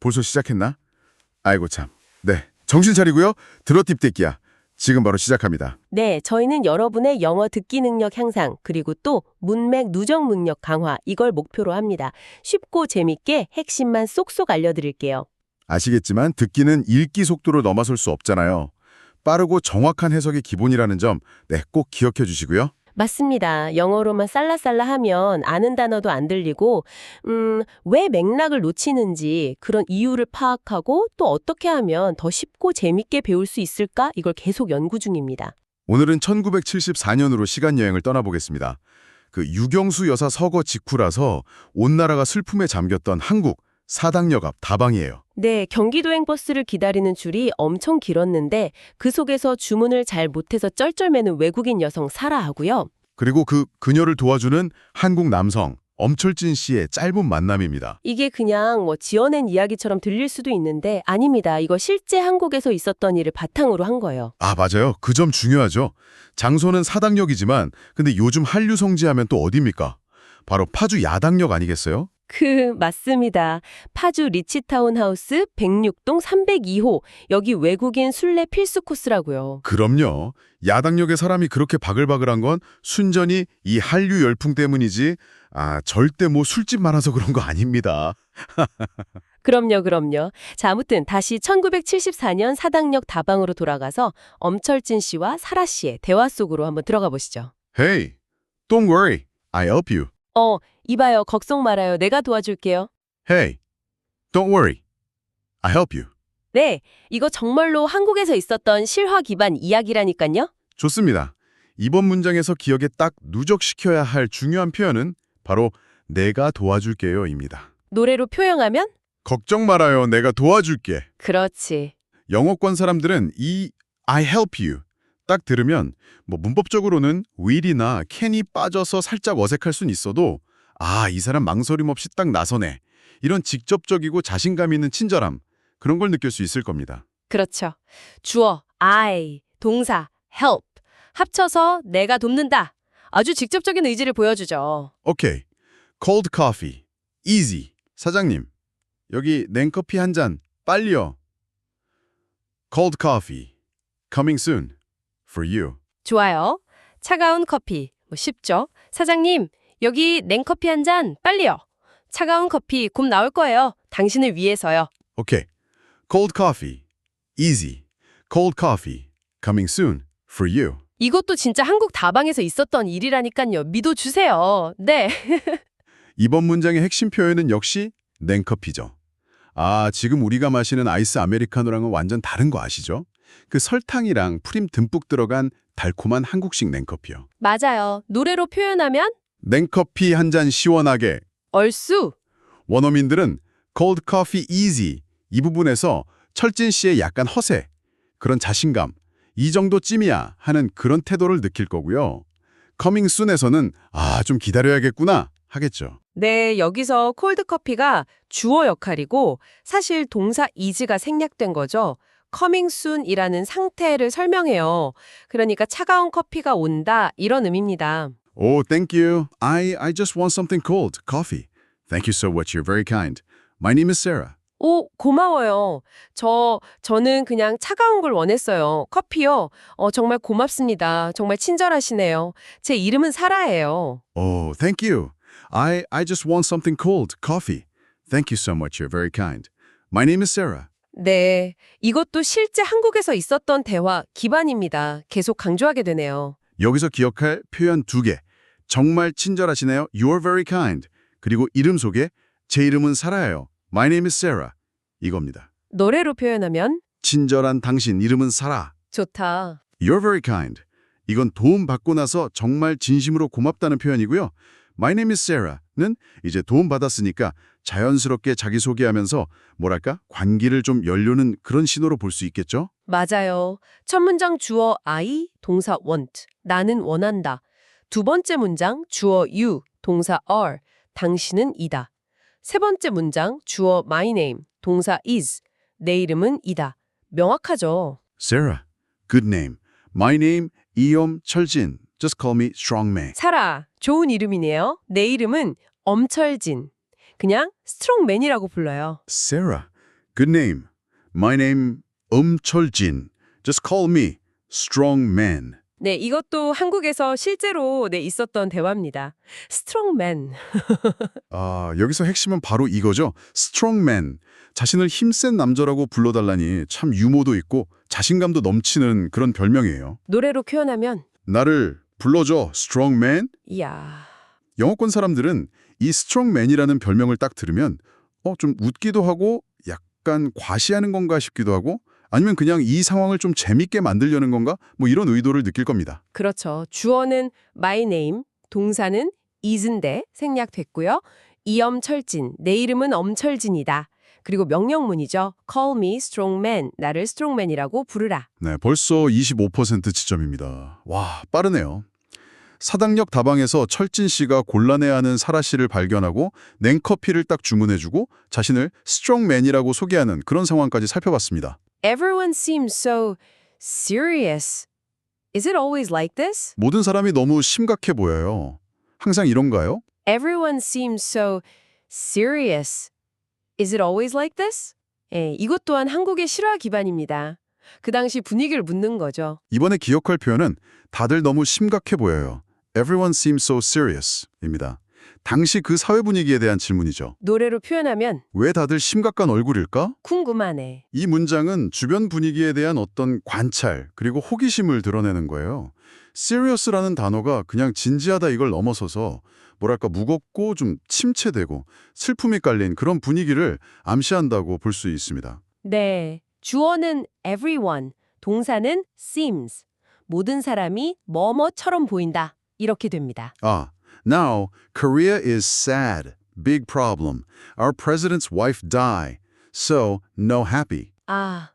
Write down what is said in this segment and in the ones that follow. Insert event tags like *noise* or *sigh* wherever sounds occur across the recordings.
벌써 시작했나? 아이고 참. 네, 정신 차리고요. 들어팁 뜯기야. 지금 바로 시작합니다. 네, 저희는 여러분의 영어 듣기 능력 향상, 그리고 또 문맥 누적 능력 강화, 이걸 목표로 합니다. 쉽고 재밌게 핵심만 쏙쏙 알려드릴게요. 아시겠지만 듣기는 읽기 속도를 넘어설 수 없잖아요. 빠르고 정확한 해석이 기본이라는 점, 네, 꼭 기억해 주시고요. 맞습니다. 영어로만 쌀라쌀라 하면 아는 단어도 안 들리고, 음, 왜 맥락을 놓치는지 그런 이유를 파악하고 또 어떻게 하면 더 쉽고 재밌게 배울 수 있을까? 이걸 계속 연구 중입니다. 오늘은 1974년으로 시간 여행을 떠나보겠습니다. 그 유경수 여사 서거 직후라서 온 나라가 슬픔에 잠겼던 한국 사당역 앞 다방이에요. 네, 경기도행 버스를 기다리는 줄이 엄청 길었는데 그 속에서 주문을 잘 못해서 쩔쩔매는 외국인 여성 사라하고요. 그리고 그 그녀를 도와주는 한국 남성 엄철진 씨의 짧은 만남입니다. 이게 그냥 뭐 지어낸 이야기처럼 들릴 수도 있는데 아닙니다. 이거 실제 한국에서 있었던 일을 바탕으로 한 거예요. 아 맞아요. 그 점 중요하죠. 장소는 사당역이지만 근데 요즘 한류 성지하면 또 어디입니까? 바로 파주 야당역 아니겠어요? 그 맞습니다. 파주 리치타운 하우스 106동 302호. 여기 외국인 순례 필수 코스라고요. 그럼요. 야당역에 사람이 그렇게 바글바글한 건 순전히 이 한류 열풍 때문이지 아 절대 뭐 술집 많아서 그런 거 아닙니다. *laughs* 그럼요, 그럼요. 자, 아무튼 다시 1974년 사당역 다방으로 돌아가서 엄철진 씨와 사라 씨의 대화 속으로 한번 들어가 보시죠. Hey, don't worry. I help you. 어, 이봐요. 걱정 말아요. 내가 도와줄게요. Hey, don't worry. I help you. 네, 이거 정말로 한국에서 있었던 실화 기반 이야기라니까요. 좋습니다. 이번 문장에서 기억에 딱 누적시켜야 할 중요한 표현은 바로 내가 도와줄게요입니다. 노래로 표현하면? 걱정 말아요. 내가 도와줄게. 그렇지. 영어권 사람들은 이 I help you 딱 들으면 뭐 문법적으로는 will이나 can이 빠져서 살짝 어색할 순 있어도 아, 이 사람 망설임 없이 딱 나서네. 이런 직접적이고 자신감 있는 친절함 그런 걸 느낄 수 있을 겁니다. 그렇죠. 주어 I, 동사 help 합쳐서 내가 돕는다. 아주 직접적인 의지를 보여주죠. 오케이. cold coffee. easy. 사장님. 여기 냉커피 한 잔 빨리요. cold coffee. coming soon. for you. 좋아요. 차가운 커피. 뭐 쉽죠? 사장님, 여기 냉커피 한 잔 빨리요. 차가운 커피 곧 나올 거예요. 당신을 위해서요. 오케이. cold coffee. easy. cold coffee. coming soon. for you. 이것도 진짜 한국 다방에서 있었던 일이라니까요. 믿어주세요. 네. *laughs* 이번 문장의 핵심 표현은 역시 냉커피죠. 아, 지금 우리가 마시는 아이스 아메리카노랑은 완전 다른 거 아시죠? 그 설탕이랑 프림 듬뿍 들어간 달콤한 한국식 냉커피요. 맞아요. 노래로 표현하면 냉커피 한 잔 시원하게. 얼쑤. 원어민들은 cold coffee easy 이 부분에서 철진 씨의 약간 허세, 그런 자신감, 이 정도 찜이야 하는 그런 태도를 느낄 거고요. coming soon에서는 아, 좀 기다려야겠구나 하겠죠. 네, 여기서 콜드 커피가 주어 역할이고 사실 동사 is가 생략된 거죠. coming soon이라는 상태를 설명해요. 그러니까 차가운 커피가 온다 이런 의미입니다. Oh, thank you. I I just want something cold, coffee. Thank you so much. You're very kind. My name is Sarah. 오, 고마워요. 저 저는 그냥 차가운 걸 원했어요. 커피요. 어, 정말 고맙습니다. 정말 친절하시네요. 제 이름은 사라예요. Oh, thank you. I I just want something cold, coffee. Thank you so much. You're very kind. My name is Sarah. 네, 이것도 실제 한국에서 있었던 대화 기반입니다. 계속 강조하게 되네요. 여기서 기억할 표현 두 개. 정말 친절하시네요. You're very kind. 그리고 이름 속에 제 이름은 사라예요. My name is Sarah. 이겁니다. 노래로 표현하면 친절한 당신 이름은 사라. 좋다. You're very kind. 이건 도움 받고 나서 정말 진심으로 고맙다는 표현이고요. My name is Sarah는 이제 도움 받았으니까 자연스럽게 자기소개하면서 뭐랄까 관계를 좀 열려는 그런 신호로 볼 수 있겠죠? 맞아요. 첫 문장 주어 I, 동사 want, 나는 원한다. 두 번째 문장 주어 you, 동사 are, 당신은 이다. 세 번째 문장 주어 my name, 동사 is, 내 이름은 이다. 명확하죠. Sarah, good name. My name 이엄 철진. Just call me strongman. 사라, 좋은 이름이네요. 내 이름은 엄철진. 그냥 스트롱맨이라고 불러요. Sarah, Good name. My name 엄철진. Just call me strong man. 네, 이것도 한국에서 실제로 네, 있었던 대화입니다. 스트롱맨. *laughs* 아, 여기서 핵심은 바로 이거죠. strong man. 자신을 힘센 남자라고 불러달라니 참 유머도 있고 자신감도 넘치는 그런 별명이에요. 노래로 표현하면 나를 불러줘, strong man. 이야. 영어권 사람들은 이 strong man이라는 별명을 딱 들으면 어, 좀 웃기도 하고 약간 과시하는 건가 싶기도 하고 아니면 그냥 이 상황을 좀 재밌게 만들려는 건가? 뭐 이런 의도를 느낄 겁니다. 그렇죠. 주어는 my name, 동사는 is인데 생략됐고요. 이엄철진, 내 이름은 엄철진이다. 그리고 명령문이죠. Call me strongman, 나를 strongman이라고 부르라. 네, 벌써 25% 지점입니다. 와, 빠르네요. 사당역 다방에서 철진 씨가 곤란해하는 사라 씨를 발견하고 냉커피를 딱 주문해주고 자신을 스트롱맨이라고 소개하는 그런 상황까지 살펴봤습니다. Everyone seems so serious. Is it always like this? 모든 사람이 너무 심각해 보여요. 항상 이런가요? Everyone seems so serious. Is it always like this? 예, 이것 또한 한국의 실화 기반입니다. 그 당시 분위기를 묻는 거죠. 이번에 기억할 표현은 다들 너무 심각해 보여요. Everyone seems so serious 입니다. 당시 그 사회 분위기에 대한 질문이죠. 노래로 표현하면 왜 다들 심각한 얼굴일까? 궁금하네. 이 문장은 주변 분위기에 대한 어떤 관찰 그리고 호기심을 드러내는 거예요. serious라는 단어가 그냥 진지하다 이걸 넘어서서 뭐랄까 무겁고 좀 침체되고 슬픔이 깔린 그런 분위기를 암시한다고 볼 수 있습니다. 네. 주어는 everyone, 동사는 seems. 모든 사람이 뭐뭐처럼 보인다. 이렇게 됩니다. 아, now Korea is sad, big problem. Our president's wife die, so no happy. 아,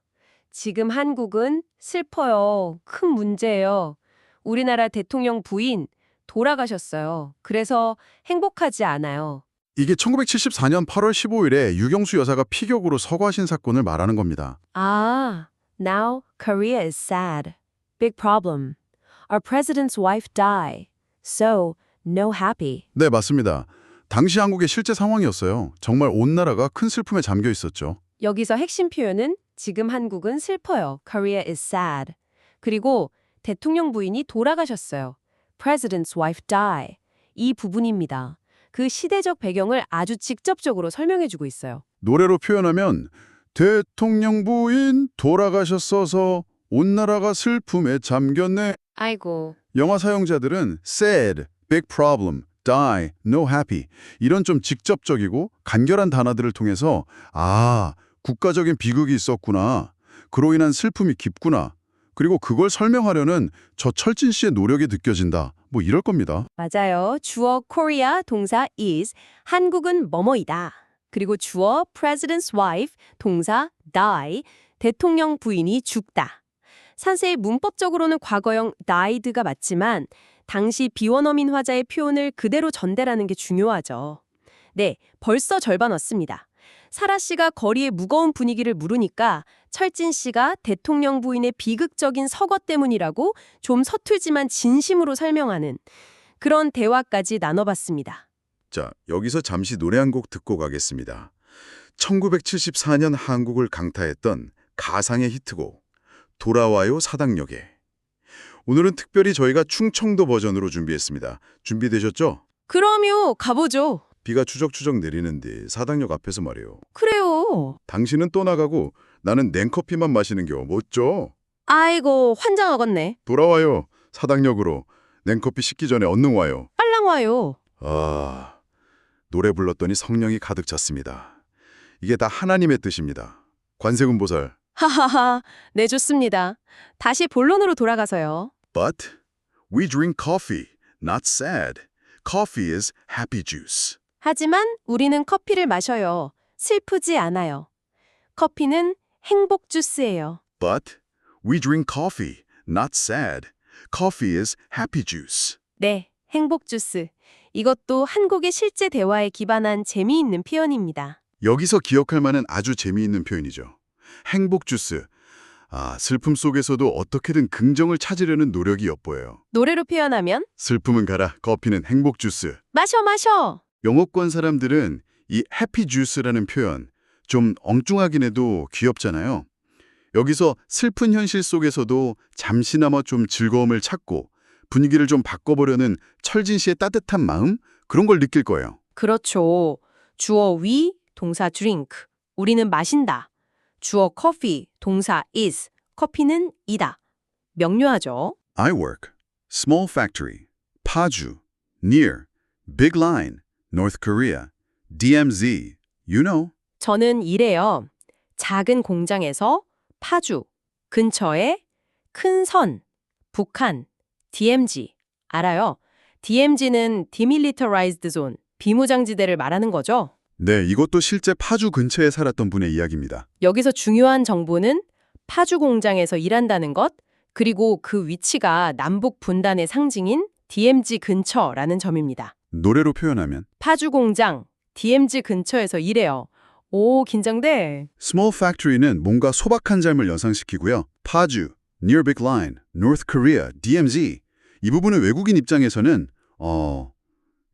지금 한국은 슬퍼요. 큰 문제예요. 우리나라 대통령 부인 돌아가셨어요. 그래서 행복하지 않아요. 이게 1974년 8월 15일에 유경수 여사가 피격으로 서거하신 사건을 말하는 겁니다. 아, now Korea is sad. Big problem. Our president's wife die. So, no happy. 네, 맞습니다. 당시 한국의 실제 상황이었어요. 정말 온 나라가 큰 슬픔에 잠겨 있었죠. 여기서 핵심 표현은 지금 한국은 슬퍼요. Korea is sad. 그리고 대통령 부인이 돌아가셨어요. President's wife die. 이 부분입니다. 그 시대적 배경을 아주 직접적으로 설명해주고 있어요. 노래로 표현하면 대통령 부인 돌아가셨어서 온 나라가 슬픔에 잠겼네. 아이고. 영화 사용자들은 sad, big problem, die, no happy 이런 좀 직접적이고 간결한 단어들을 통해서 아, 국가적인 비극이 있었구나. 그로 인한 슬픔이 깊구나. 그리고 그걸 설명하려는 저 철진 씨의 노력이 느껴진다. 뭐 이럴 겁니다. 맞아요. 주어 Korea 동사 is 한국은 뭐뭐이다. 그리고 주어 president's wife 동사 die 대통령 부인이 죽다. 사실 문법적으로는 과거형 died가 맞지만 당시 비원어민 화자의 표현을 그대로 전달하는 게 중요하죠. 네, 벌써 절반 왔습니다. 사라 씨가 거리의 무거운 분위기를 물으니까 철진 씨가 대통령 부인의 비극적인 서거 때문이라고 좀 서툴지만 진심으로 설명하는 그런 대화까지 나눠봤습니다. 자, 여기서 잠시 노래 한 곡 듣고 가겠습니다. 1974년 한국을 강타했던 가상의 히트곡 돌아와요 사당역에 오늘은 특별히 저희가 충청도 버전으로 준비했습니다. 준비되셨죠? 그럼요, 가보죠. 비가 추적추적 내리는데 사당역 앞에서 말이에요. 그래요. 당신은 떠나가고 나는 냉커피만 마시는 겨 멋져? 아이고, 환장하겠네. 돌아와요 사당역으로 냉커피 식기 전에 얼른 와요. 빨랑 와요. 아, 노래 불렀더니 성령이 가득 찼습니다. 이게 다 하나님의 뜻입니다. 관세음보살. 하하하, 네, 좋습니다. 다시 본론으로 돌아가서요. But we drink coffee, not sad. Coffee is happy juice. 하지만 우리는 커피를 마셔요. 슬프지 않아요. 커피는 행복 주스예요. But we drink coffee, not sad. Coffee is happy juice. 네, 행복 주스. 이것도 한국의 실제 대화에 기반한 재미있는 표현입니다. 여기서 기억할 만한 아주 재미있는 표현이죠. 행복 주스. 아, 슬픔 속에서도 어떻게든 긍정을 찾으려는 노력이 엿보여요. 노래로 표현하면 슬픔은 가라, 커피는 행복 주스. 마셔 마셔. 영어권 사람들은 이 해피 주스라는 표현, 좀 엉뚱하긴 해도 귀엽잖아요. 여기서 슬픈 현실 속에서도 잠시나마 좀 즐거움을 찾고 분위기를 좀 바꿔보려는 철진 씨의 따뜻한 마음? 그런 걸 느낄 거예요. 그렇죠. 주어 we, 동사 drink. 우리는 마신다. 주어 coffee, 동사 is. 커피는 이다. 명료하죠. I work. Small factory. Paju. Near. Big line. North Korea. DMZ. You know. 저는 일해요. 작은 공장에서 파주, 근처에 큰 선, 북한, DMZ. 알아요? DMZ는 Demilitarized Zone, 비무장지대를 말하는 거죠. 네, 이것도 실제 파주 근처에 살았던 분의 이야기입니다. 여기서 중요한 정보는 파주 공장에서 일한다는 것, 그리고 그 위치가 남북 분단의 상징인 DMZ 근처라는 점입니다. 노래로 표현하면 파주 공장, DMZ 근처에서 일해요. 오, 긴장돼. Small Factory는 뭔가 소박한 삶을 연상시키고요. 파주, Near Big Line, North Korea, DMZ 이 부분은 외국인 입장에서는 어...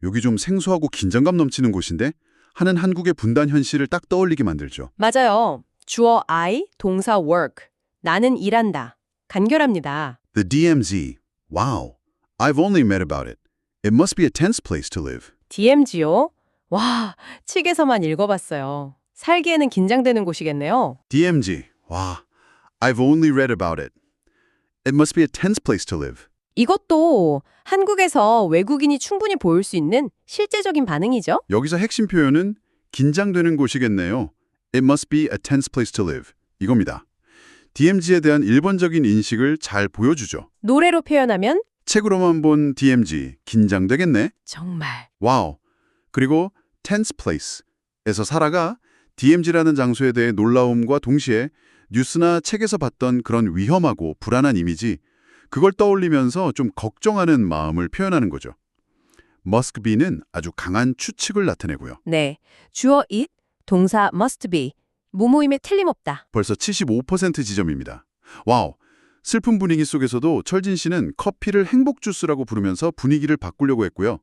여기 좀 생소하고 긴장감 넘치는 곳인데 하는 한국의 분단 현실을 딱 떠올리게 만들죠. 맞아요. 주어 I, 동사 work. 나는 일한다. 간결합니다. The DMZ. Wow. I've only read about it. It must be a tense place to live. DMZ요? 와, 책에서만 읽어봤어요. 살기에는 긴장되는 곳이겠네요. DMZ. 와. I've only read about it. It must be a tense place to live. 이것도 한국에서 외국인이 충분히 보일 수 있는 실제적인 반응이죠. 여기서 핵심 표현은 긴장되는 곳이겠네요. It must be a tense place to live. 이겁니다. DMZ에 대한 일본적인 인식을 잘 보여주죠. 노래로 표현하면 책으로만 본 DMZ, 긴장되겠네? 정말 와우. 그리고 tense place에서 살아가 DMZ라는 장소에 대해 놀라움과 동시에 뉴스나 책에서 봤던 그런 위험하고 불안한 이미지, 그걸 떠올리면서 좀 걱정하는 마음을 표현하는 거죠. must be는 아주 강한 추측을 나타내고요. 네. 주어 it, 동사 must be. 무모임에 틀림없다. 벌써 75% 지점입니다. 와우. 슬픈 분위기 속에서도 철진 씨는 커피를 행복 주스라고 부르면서 분위기를 바꾸려고 했고요.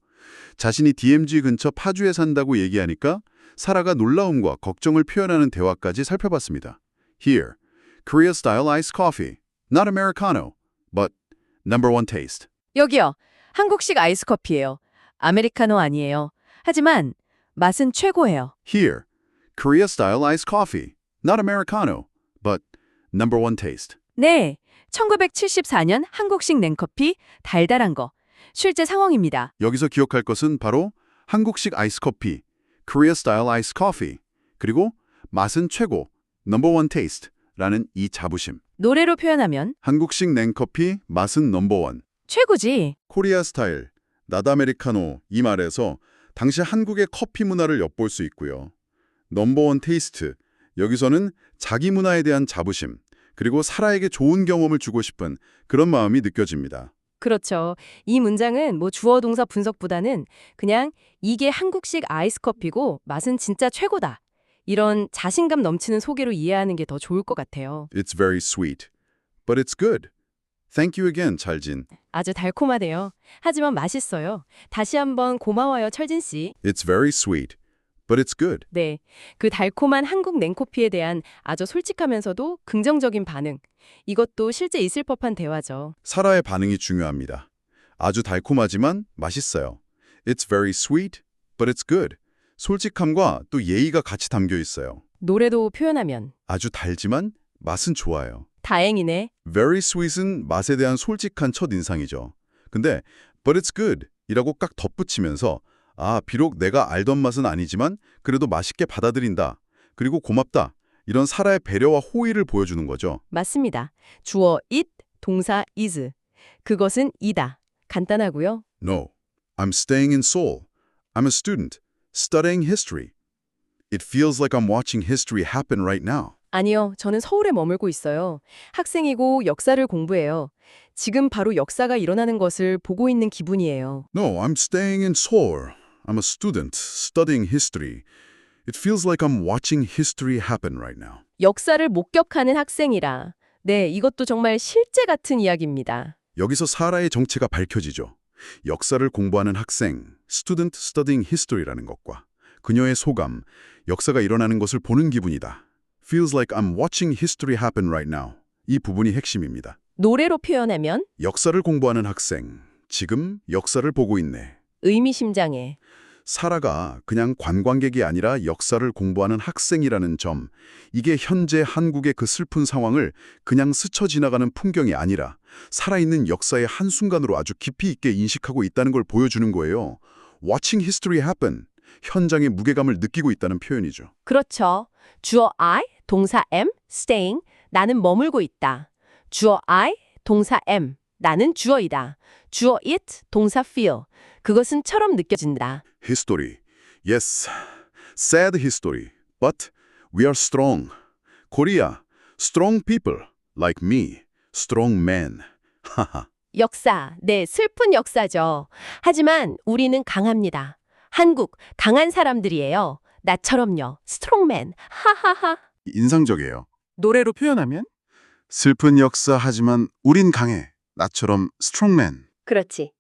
자신이 DMZ 근처 파주에 산다고 얘기하니까 사라가 놀라움과 걱정을 표현하는 대화까지 살펴봤습니다. Here, Korea style iced coffee, not americano, but number one taste. 여기요. 한국식 아이스 커피예요. 아메리카노 아니에요. 하지만 맛은 최고예요. Here, Korea style iced coffee, not americano, but number one taste. 네. 1974년 한국식 냉커피 달달한 거. 실제 상황입니다. 여기서 기억할 것은 바로 한국식 아이스 커피, Korea style iced coffee, 그리고 맛은 최고, number one taste라는 이 자부심. 노래로 표현하면 한국식 냉커피, 맛은 넘버 원. 최고지. 코리아 스타일, 나다메리카노 이 말에서 당시 한국의 커피 문화를 엿볼 수 있고요. 넘버원 테이스트, 여기서는 자기 문화에 대한 자부심, 그리고 사라에게 좋은 경험을 주고 싶은 그런 마음이 느껴집니다. 그렇죠. 이 문장은 뭐 주어 동사 분석보다는 그냥 이게 한국식 아이스 커피고 맛은 진짜 최고다. 이런 자신감 넘치는 소개로 이해하는 게 더 좋을 것 같아요. It's very sweet, but it's good. Thank you again, 찰진. 아주 달콤하대요. 하지만 맛있어요. 다시 한번 고마워요, 철진 씨. It's very sweet, but it's good. 네. 그 달콤한 한국 냉커피에 대한 아주 솔직하면서도 긍정적인 반응. 이것도 실제 있을 법한 대화죠. 사라의 반응이 중요합니다. 아주 달콤하지만 맛있어요. It's very sweet, but it's good. 솔직함과 또 예의가 같이 담겨 있어요. 노래도 표현하면 아주 달지만 맛은 좋아요. 다행이네. Very sweet은 맛에 대한 솔직한 첫 인상이죠. 근데 but it's good 이라고 깍 덧붙이면서 아, 비록 내가 알던 맛은 아니지만 그래도 맛있게 받아들인다. 그리고 고맙다. 이런 사라의 배려와 호의를 보여주는 거죠. 맞습니다. 주어 it, 동사 is. 그것은 이다. 간단하고요. No, I'm staying in Seoul. I'm a student, studying history. It feels like I'm watching history happen right now. 아니요, 저는 서울에 머물고 있어요. 학생이고 역사를 공부해요. 지금 바로 역사가 일어나는 것을 보고 있는 기분이에요. No, I'm staying in Seoul. I'm a student, studying history. It feels like I'm watching history happen right now. 역사를 목격하는 학생이라. 네, 이것도 정말 실제 같은 이야기입니다. 여기서 사라의 정체가 밝혀지죠. 역사를 공부하는 학생, student studying history라는 것과 그녀의 소감, 역사가 일어나는 것을 보는 기분이다. Feels like I'm watching history happen right now. 이 부분이 핵심입니다. 노래로 표현하면 역사를 공부하는 학생, 지금 역사를 보고 있네. 의미심장해. 사라가 그냥 관광객이 아니라 역사를 공부하는 학생이라는 점, 이게 현재 한국의 그 슬픈 상황을 그냥 스쳐 지나가는 풍경이 아니라 살아있는 역사의 한순간으로 아주 깊이 있게 인식하고 있다는 걸 보여주는 거예요. Watching history happen, 현장의 무게감을 느끼고 있다는 표현이죠. 그렇죠. 주어 I, 동사 am, staying, 나는 머물고 있다. 주어 I, 동사 am, 나는 주어이다. 주어 it, 동사 feel, 그것은 처럼 느껴진다. History. Yes, sad history. But we are strong. Korea, strong people like me, strong men. *laughs* 하하. 역사, 네, 슬픈 역사죠. 하지만 우리는 강합니다. 한국, 강한 사람들이에요. 나처럼요. 스트롱맨. *laughs* 하하하. 인상적이에요. 노래로 표현하면 슬픈 역사 하지만 우린 강해. 나처럼 스트롱맨. 그렇지.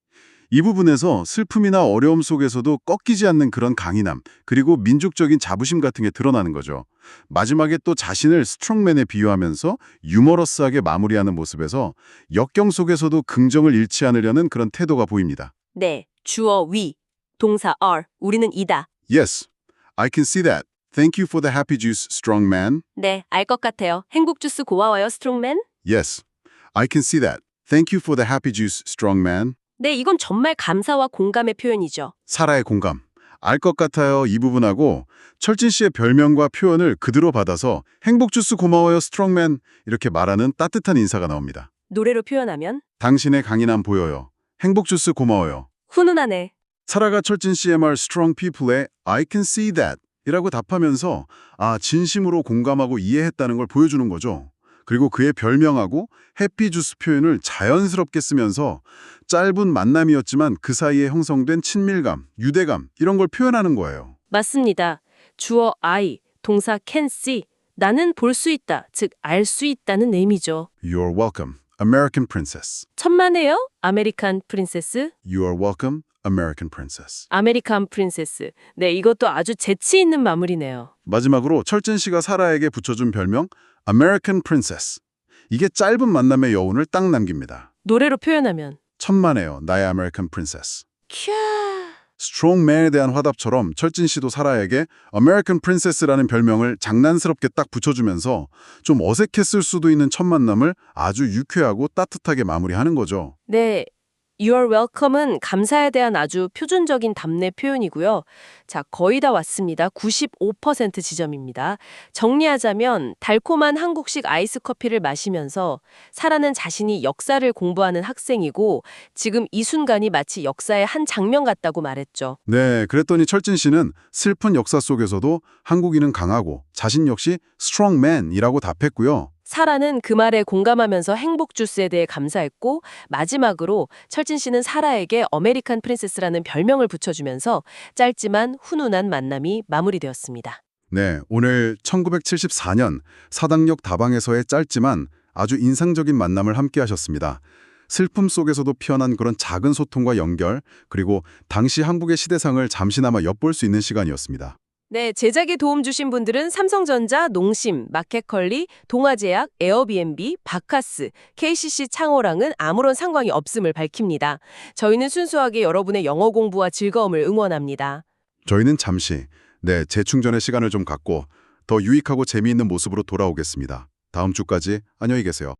이 부분에서 슬픔이나 어려움 속에서도 꺾이지 않는 그런 강인함, 그리고 민족적인 자부심 같은 게 드러나는 거죠. 마지막에 또 자신을 스트롱맨에 비유하면서 유머러스하게 마무리하는 모습에서 역경 속에서도 긍정을 잃지 않으려는 그런 태도가 보입니다. 네, 주어 we, 동사 are, 우리는 이다. Yes, I can see that. Thank you for the happy juice, strong man. 네, 알 것 같아요. 행복 주스 고마워요, 스트롱맨. Yes, I can see that. Thank you for the happy juice, strong man. 네, 이건 정말 감사와 공감의 표현이죠. 사라의 공감. 알 것 같아요 이 부분하고 철진 씨의 별명과 표현을 그대로 받아서 행복 주스 고마워요 스트롱맨 이렇게 말하는 따뜻한 인사가 나옵니다. 노래로 표현하면 당신의 강인함 보여요. 행복 주스 고마워요. 훈훈하네. 사라가 철진 씨의 말 strong people에 I can see that 이라고 답하면서 아 진심으로 공감하고 이해했다는 걸 보여주는 거죠. 그리고 그의 별명하고 해피주스 표현을 자연스럽게 쓰면서 짧은 만남이었지만 그 사이에 형성된 친밀감, 유대감 이런 걸 표현하는 거예요. 맞습니다. 주어 I, 동사 can see, 나는 볼 수 있다, 즉 알 수 있다는 의미죠. You're welcome, American princess. 천만에요? 아메리칸 프린세스? You are welcome, American princess. 아메리칸 프린세스. 네, 이것도 아주 재치 있는 마무리네요. 마지막으로 철진 씨가 사라에게 붙여준 별명 American princess. 이게 짧은 만남의 여운을 딱 남깁니다. 노래로 표현하면 천만에요, 나의 American princess. 캬. 스트롱맨에 대한 화답처럼 철진 씨도 사라에게 American princess라는 별명을 장난스럽게 딱 붙여주면서 좀 어색했을 수도 있는 첫 만남을 아주 유쾌하고 따뜻하게 마무리하는 거죠. 네. You're welcome은 감사에 대한 아주 표준적인 답례 표현이고요. 자, 거의 다 왔습니다. 95% 지점입니다. 정리하자면 달콤한 한국식 아이스 커피를 마시면서 사라는 자신이 역사를 공부하는 학생이고 지금 이 순간이 마치 역사의 한 장면 같다고 말했죠. 네, 그랬더니 철진 씨는 슬픈 역사 속에서도 한국인은 강하고 자신 역시 strongman이라고 답했고요. 사라는 그 말에 공감하면서 행복 주스에 대해 감사했고 마지막으로 철진 씨는 사라에게 어메리칸 프린세스라는 별명을 붙여주면서 짧지만 훈훈한 만남이 마무리되었습니다. 네, 오늘 1974년 사당역 다방에서의 짧지만 아주 인상적인 만남을 함께 하셨습니다. 슬픔 속에서도 피어난 그런 작은 소통과 연결, 그리고 당시 한국의 시대상을 잠시나마 엿볼 수 있는 시간이었습니다. 네, 제작에 도움 주신 분들은 삼성전자, 농심, 마켓컬리, 동아제약, 에어비앤비, 바카스, KCC 창호랑은 아무런 상관이 없음을 밝힙니다. 저희는 순수하게 여러분의 영어 공부와 즐거움을 응원합니다. 저희는 잠시, 네, 재충전의 시간을 좀 갖고 더 유익하고 재미있는 모습으로 돌아오겠습니다. 다음 주까지 안녕히 계세요.